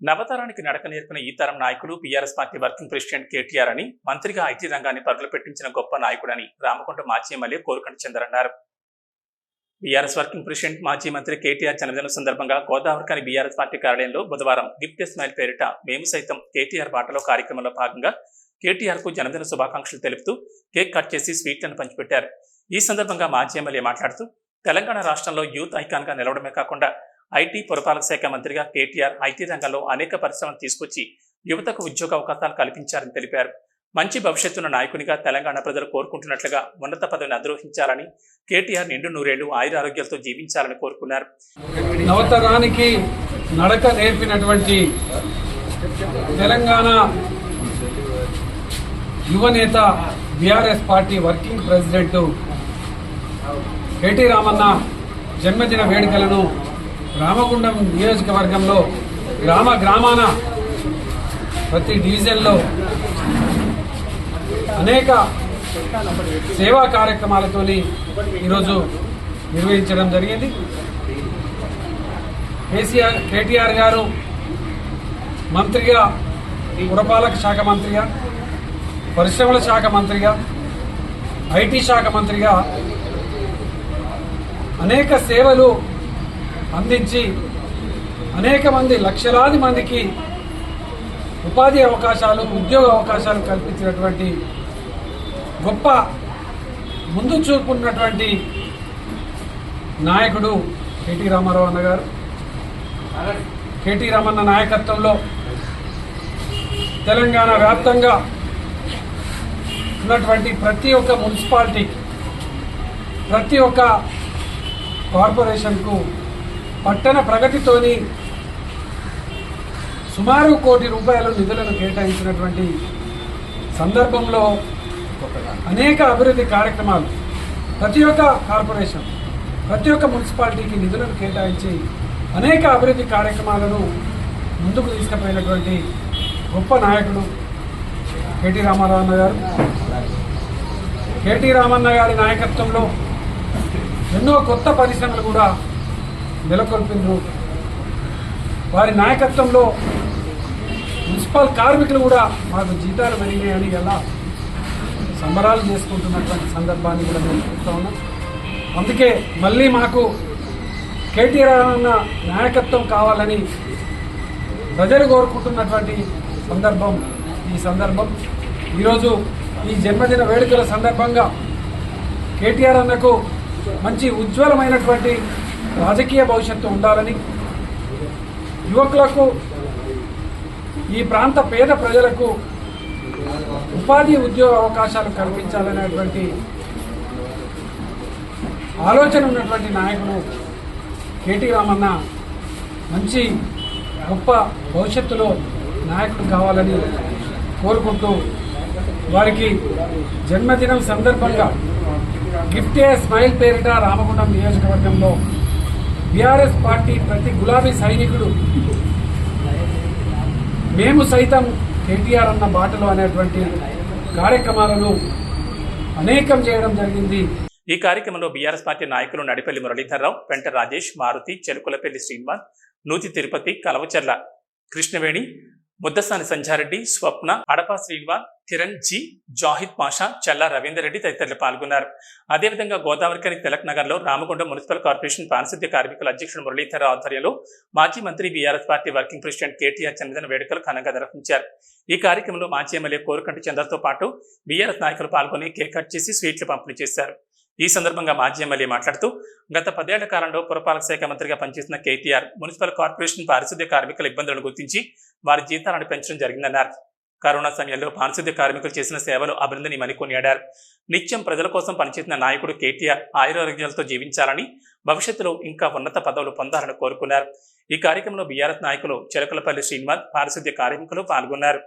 నవతరానికి నడక నేర్పిన ఈ తరం నాయకులు BRS party working president KTR అని మంత్రిగా ఐటీ రంగాన్ని పరుగులు పెట్టించిన గొప్ప నాయకుడని రామకొండ మాజీ ఎమ్మెల్యే కోరుకంటి చందర్ అన్నారు. బీఆర్ఎస్ వర్కింగ్ ప్రెసిడెంట్ మాజీ మంత్రి కేటీఆర్ జన్మదిన సందర్భంగా గోదావరికాని బీఆర్ఎస్ పార్టీ కార్యాలయంలో బుధవారం గిఫ్ట్ స్మైల్ పేరిట మేము సైతం కేటీఆర్ బాటలో కార్యక్రమంలో భాగంగా కేటీఆర్కు జన్మదిన శుభాకాంక్షలు తెలుపుతూ కేక్ కట్ చేసి స్వీట్లను పంచిపెట్టారు. ఈ సందర్భంగా మాజీ ఎమ్మెల్యే మాట్లాడుతూ తెలంగాణ రాష్ట్రంలో యూత్ ఐకాన్గా నిలవడమే కాకుండా ఐటీ పురపాలక శాఖ మంత్రిగా కేటీఆర్ ఐటీ రంగంలో అనేక పరిశ్రమలు తీసుకొచ్చి యువతకు ఉద్యోగ అవకాశాలు కల్పించారని తెలిపారు. మంచి భవిష్యత్తున్న నాయకునిగా తెలంగాణ ప్రజలు కోరుకుంటున్నట్లుగా ఉన్నత పదవిని అధిరోహించాలని కేటీఆర్ నిండు నూరేళ్ళు ఆయురారోగ్యాలతో జీవించాలని కోరుకున్నారు. నవతరానికి నడక నేర్పినటువంటి తెలంగాణ యువనేత BRS party working president KT Ramanna జన్మదిన వేడుకలను రామగుండం నియోజకవర్గంలో గ్రామ గ్రామాన ప్రతి డివిజన్లో అనేక సేవా కార్యక్రమాలతోని ఈరోజు నిర్వహించడం జరిగింది. కేసీఆర్ కేటీఆర్ గారు మంత్రిగా పురపాలక శాఖ మంత్రిగా పరిశ్రమల శాఖ మంత్రిగా ఐటీ శాఖ మంత్రిగా అనేక సేవలు అందించి అనేక మంది లక్షలాది మందికి ఉపాధి అవకాశాలు ఉద్యోగ అవకాశాలు కల్పించినటువంటి గొప్ప ముందు చూపున్నటువంటి నాయకుడు కేటీ రామారావు అన్న గారు కేటీ రామన్న నాయకత్వంలో తెలంగాణ వ్యాప్తంగా ఉన్నటువంటి ప్రతి ఒక్క మున్సిపాలిటీకి ప్రతి ఒక్క కార్పొరేషన్కు పట్టణ ప్రగతితోని సుమారు కోటి రూపాయల నిధులను కేటాయించినటువంటి సందర్భంలో అనేక అభివృద్ధి కార్యక్రమాలు ప్రతి ఒక్క కార్పొరేషన్ ప్రతి ఒక్క మున్సిపాలిటీకి నిధులను కేటాయించి అనేక అభివృద్ధి కార్యక్రమాలను ముందుకు తీసుకుపోయినటువంటి గొప్ప నాయకుడు కేటీ రామారావు గారు. కేటీ రామన్న గారి నాయకత్వంలో ఎన్నో కొత్త పరిశ్రమలు కూడా నెలకొల్పిండ్రు. వారి నాయకత్వంలో మున్సిపల్ కార్మికులు కూడా మాకు జీతాలు పెరిగినాయని ఎలా సంబరాలు చేసుకుంటున్నటువంటి సందర్భాన్ని కూడా మేము చెప్తా ఉన్నాం. అందుకే మళ్ళీ మాకు కేటీఆర్ అన్న నాయకత్వం కావాలని ప్రజలు కోరుకుంటున్నటువంటి సందర్భం ఈ సందర్భం. ఈరోజు ఈ జన్మదిన వేడుకల సందర్భంగా కేటీఆర్ అన్నకు మంచి ఉజ్వలమైనటువంటి రాజకీయ భవిష్యత్తు ఉండాలని యువకులకు ఈ ప్రాంత పేద ప్రజలకు ఉపాధి ఉద్యోగ అవకాశాలు కల్పించాలనేటువంటి ఆలోచన ఉన్నటువంటి నాయకుడు కేటీ రామన్న మంచి గొప్ప భవిష్యత్తులో నాయకుడు కావాలని కోరుకుంటూ వారికి జన్మదినం సందర్భంగా గిఫ్ట్ ఏ స్మైల్ పేరిట రామగుండం నియోజకవర్గంలో బీఆర్ఎస్ పార్టీ ప్రతి గులాబీ సైనికుడు. మేము సైతం కేటీఆర్ అన్న మాటలు అనేటువంటి కార్యక్రమాలను అనేకం చేయడం జరిగింది. ఈ కార్యక్రమంలో బీఆర్ఎస్ పార్టీ నాయకులు నడిపల్లి మురళీధర్రావు పెంట రాజేష్ మారుతి చెరుకులపల్లి శ్రీనివాస్ నూతి తిరుపతి కలవచర్ల కృష్ణవేణి ముద్దసాని సంజారెడ్డి స్వప్న అడపా శ్రీనివాస్ కిరణ్ జీ జాహిద్ పాషా చల్లా రవీందర్ రెడ్డి తదితరులు పాల్గొన్నారు. అదేవిధంగా గోదావరికని తిలక్ నగర్లో రామగుండ రామగుండం మున్సిపల్ కార్పొరేషన్ పారిశుద్ధ్య కార్మికుల అధ్యక్షుడు మురళీధర్ ఆధ్వర్యంలో మాజీ మంత్రి BRS party working president KTR జన్మదిన వేడుకలు ఘనంగా నిర్వహించారు. ఈ కార్యక్రమంలో మాజీ ఎమ్మెల్యే కోరుకంటి చంద్రతో పాటు బీఆర్ఎస్ నాయకులు పాల్గొని కేక్ కట్ చేసి స్వీట్లు పంపిణీ చేశారు. ఈ సందర్భంగా మాజీ ఎమ్మెల్యే మాట్లాడుతూ గత పదేళ్ళ కాలంలో పురపాలక శాఖ మంత్రిగా పనిచేసిన కేటీఆర్ మున్సిపల్ కార్పొరేషన్ పారిశుద్ధ్య కార్మికుల ఇబ్బందులను గుర్తించి వారి జీతాలను పెంచడం జరిగిందన్నారు. కరోనా సమయంలో పారిశుద్ధ్య కార్మికులు చేసిన సేవలు అభినందనీయమని కొనియాడారు. నిత్యం ప్రజల కోసం పనిచేసిన నాయకుడు కేటీఆర్ ఆయురారోగ్యాలతో జీవించాలని భవిష్యత్తులో ఇంకా ఉన్నత పదవులు పొందాలని కోరుకున్నారు. ఈ కార్యక్రమంలో బీఆర్ఎస్ నాయకులు చెరకులపల్లి శ్రీనివాస్ పారిశుద్ధ్య కార్మికులు పాల్గొన్నారు.